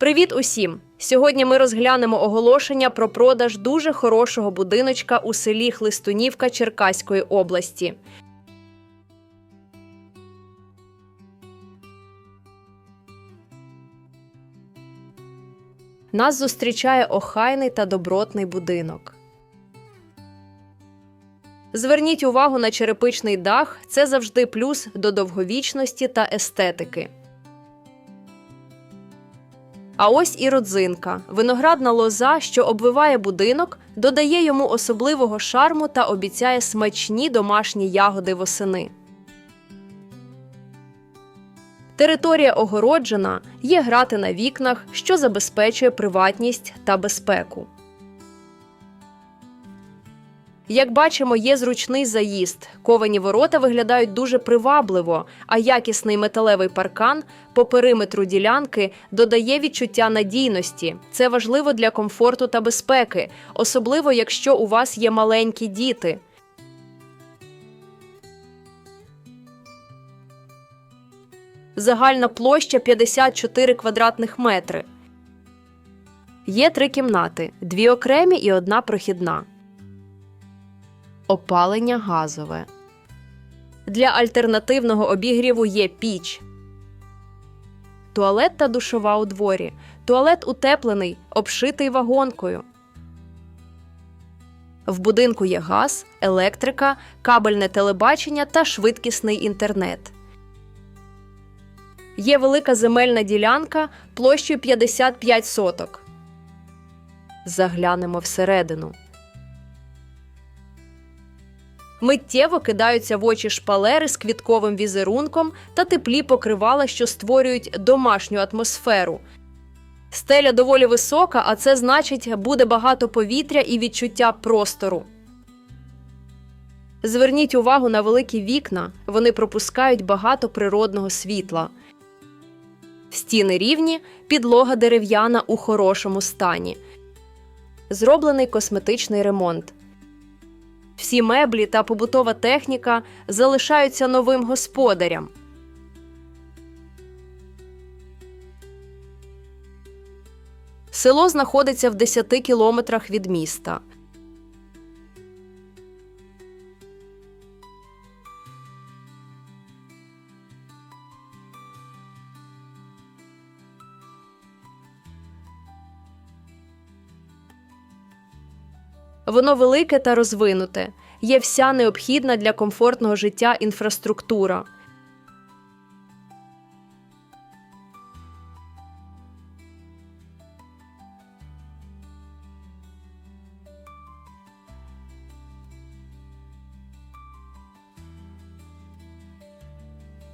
Привіт усім! Сьогодні ми розглянемо оголошення про продаж дуже хорошого будиночка у селі Хлистунівка Черкаської області. Нас зустрічає охайний та добротний будинок. Зверніть увагу на черепичний дах це завжди плюс до довговічності та естетики. А ось і родзинка виноградна лоза, що обвиває будинок, додає йому особливого шарму та обіцяє смачні домашні ягоди восени. Територія огороджена, є грати на вікнах, що забезпечує приватність та безпеку. Як бачимо, є зручний заїзд. Ковані ворота виглядають дуже привабливо, а якісний металевий паркан по периметру ділянки додає відчуття надійності. Це важливо для комфорту та безпеки, особливо якщо у вас є маленькі діти. Загальна площа 54 квадратних метри. Є три кімнати: дві окремі і одна прохідна. Опалення газове. Для альтернативного обігріву є піч. Туалет та душова у дворі. Туалет утеплений, обшитий вагонкою. В будинку є газ, електрика, кабельне телебачення та швидкісний інтернет. Є велика земельна ділянка площею 55 соток. Заглянемо всередину. Миттєво кидаються в очі шпалери з квітковим візерунком та теплі покривала, що створюють домашню атмосферу. Стеля доволі висока, а це значить, буде багато повітря і відчуття простору. Зверніть увагу на великі вікна, вони пропускають багато природного світла. Стіни рівні, підлога дерев'яна у хорошому стані. Зроблений косметичний ремонт. Всі меблі та побутова техніка залишаються новим господарям. Село знаходиться в 10 кілометрах від міста. Воно велике та розвинуте. Є вся необхідна для комфортного життя інфраструктура.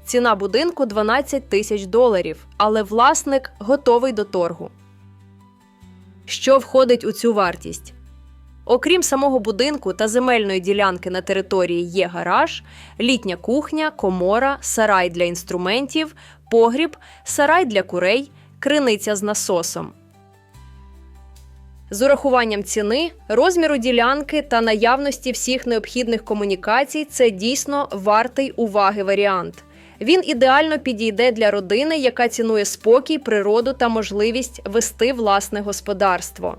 Ціна будинку 12 тисяч доларів, але власник готовий до торгу. Що входить у цю вартість? Окрім самого будинку та земельної ділянки на території є гараж, літня кухня, комора, сарай для інструментів, погріб, сарай для курей, криниця з насосом. З урахуванням ціни, розміру ділянки та наявності всіх необхідних комунікацій це дійсно вартий уваги варіант. Він ідеально підійде для родини, яка цінує спокій, природу та можливість вести власне господарство.